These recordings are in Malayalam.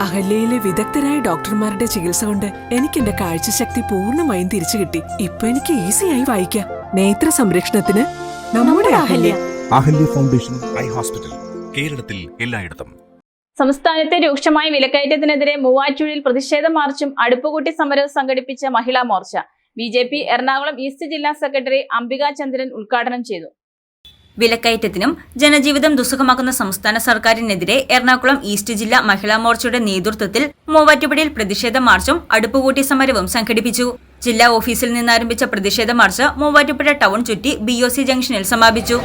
അഹല്യയിലെ വിദഗ്ധരായ ഡോക്ടർമാരുടെ ചികിത്സ കൊണ്ട് എനിക്ക് എന്റെ കാഴ്ചശക്തി പൂർണമായും തിരിച്ചു കിട്ടി. ഇപ്പൊ എനിക്ക് ഈസിയായി വായിക്കാം. നേത്ര സംരക്ഷണത്തിന് നമ്മുടെ Ahalya. Ahalya. Foundation eye hospital കേരളത്തിൽ എല്ലായിടത്തും. സംസ്ഥാനത്തെ രൂക്ഷമായ വിലക്കയറ്റത്തിനെതിരെ മൂവാറ്റുപുഴയിൽ പ്രതിഷേധ മാർച്ചും അടുപ്പുകൂട്ടി സമരവും സംഘടിപ്പിച്ച Mahila Morcha. B J P Ernakulam east ജില്ലാ സെക്രട്ടറി അംബികാ ചന്ദ്രൻ ഉദ്ഘാടനം ചെയ്തു. വിലക്കയറ്റത്തിനും ജനജീവിതം ദുസ്സഹമാക്കുന്ന സംസ്ഥാന സർക്കാരിനെതിരെ എറണാകുളം ഈസ്റ്റ് ജില്ലാ മഹിളാ മോർച്ചയുടെ നേതൃത്വത്തിൽ മൂവാറ്റുപുഴയിൽ പ്രതിഷേധ മാർച്ചും അടുപ്പുകൂട്ടി സമരവും സംഘടിപ്പിച്ചു. ജില്ലാ ഓഫീസിൽ നിന്നാരംഭിച്ച പ്രതിഷേധ മാർച്ച് മൂവാറ്റുപുഴ ടൗൺ ചുറ്റി ബി ജംഗ്ഷനിൽ സമാപിച്ചു.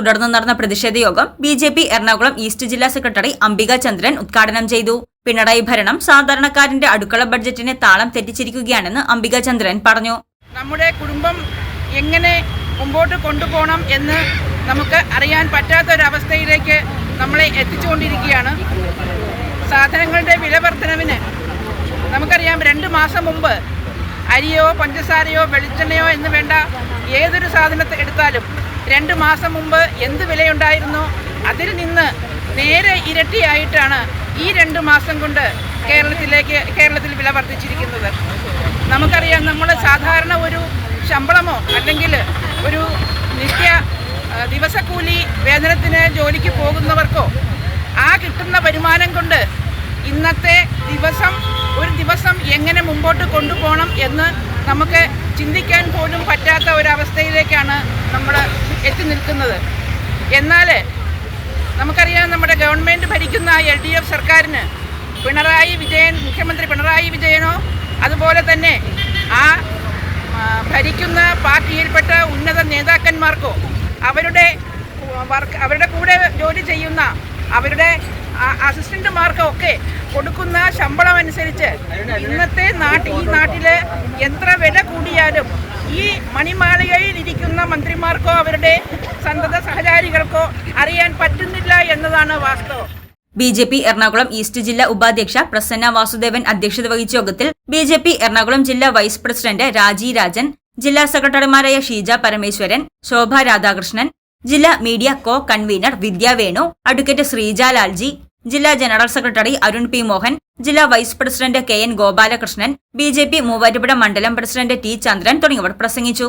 തുടർന്ന് നടന്ന പ്രതിഷേധ യോഗം B J P Ernakulam east ജില്ലാ സെക്രട്ടറി അംബിക ചന്ദ്രൻ ഉദ്ഘാടനം ചെയ്തു. പിണറായി ഭരണം സാധാരണക്കാരന്റെ അടുക്കള ബഡ്ജറ്റിനെ താളം തെറ്റിച്ചിരിക്കുകയാണെന്ന് അംബിക ചന്ദ്രൻ പറഞ്ഞു. നമ്മുടെ കുടുംബം എങ്ങനെ മുമ്പോട്ട് കൊണ്ടുപോകണം എന്ന് നമുക്ക് അറിയാൻ പറ്റാത്ത ഒരു അവസ്ഥയിലേക്ക് നമ്മളെ എത്തിച്ചുകൊണ്ടിരിക്കുകയാണ്. സാധനങ്ങളുടെ വില വർധനവിന് നമുക്കറിയാം രണ്ട് മാസം മുമ്പ് അരിയോ പഞ്ചസാരയോ വെളിച്ചെണ്ണയോ എന്ന് വേണ്ട ഏതൊരു സാധനത്തെ എടുത്താലും രണ്ട് മാസം മുമ്പ് എന്ത് വിലയുണ്ടായിരുന്നു? അതിൽ നിന്ന് നേരെ ഇരട്ടിയായിട്ടാണ് ഈ രണ്ട് മാസം കൊണ്ട് കേരളത്തിലേക്ക് കേരളത്തിൽ വില വർദ്ധിച്ചിരിക്കുന്നത്. നമുക്കറിയാം നമ്മൾ സാധാരണ ഒരു ശമ്പളമോ അല്ലെങ്കിൽ ഒരു നിത്യ ദിവസക്കൂലി വേതനത്തിന് ജോലിക്ക് പോകുന്നവർക്കോ ആ കിട്ടുന്ന വരുമാനം കൊണ്ട് ഇന്നത്തെ ദിവസം ഒരു ദിവസം എങ്ങനെ മുമ്പോട്ട് കൊണ്ടുപോകണം എന്ന് നമുക്ക് ചിന്തിക്കാൻ പോലും പറ്റാത്ത ഒരവസ്ഥയിലേക്കാണ് നമ്മൾ എത്തി നിൽക്കുന്നത്. എന്നാൽ നമുക്കറിയാം നമ്മുടെ ഗവൺമെന്റ് ഭരിക്കുന്ന എൽ ഡി എഫ് സർക്കാരിന് പിണറായി വിജയൻ മുഖ്യമന്ത്രി പിണറായി വിജയനോ അതുപോലെ തന്നെ ആ ഭരിക്കുന്ന പാർട്ടിയിൽപ്പെട്ട ഉന്നത നേതാക്കന്മാർക്കോ അവരുടെ വർക്ക് അവരുടെ കൂടെ ജോലി ചെയ്യുന്ന അവരുടെ അസിസ്റ്റന്റുമാർക്കോ ഒക്കെ കൊടുക്കുന്ന ശമ്പളം അനുസരിച്ച് ഇന്നത്തെ നാട്ടിൽ ഈ നാട്ടിൽ എത്ര വില കൂടിയാലും ഈ മണിമാളികയിൽ ഇരിക്കുന്ന മന്ത്രിമാർക്കോ അവരുടെ സന്തത സഹചാരികൾക്കോ അറിയാൻ പറ്റുന്നില്ല എന്നതാണ് വാസ്തവം. B J P Ernakulam east ജില്ലാ ഉപാധ്യക്ഷ പ്രസന്ന വാസുദേവൻ അധ്യക്ഷത വഹിച്ച യോഗത്തിൽ ബി ജെ പി എറണാകുളം ജില്ലാ വൈസ് പ്രസിഡന്റ് രാജി രാജൻ ജില്ലാ സെക്രട്ടറിമാരായ ഷീജ പരമേശ്വരൻ ശോഭ രാധാകൃഷ്ണൻ ജില്ലാ media co convener Vidyavenu advocate Sreeja Lalji ജില്ലാ general secretary Arun P Mohan ജില്ലാ vice president K N Gopalakrishnan B J P Muvattupuzha മണ്ഡലം പ്രസിഡന്റ് ടി ചന്ദ്രൻ തുടങ്ങിയവർ പ്രസംഗിച്ചു.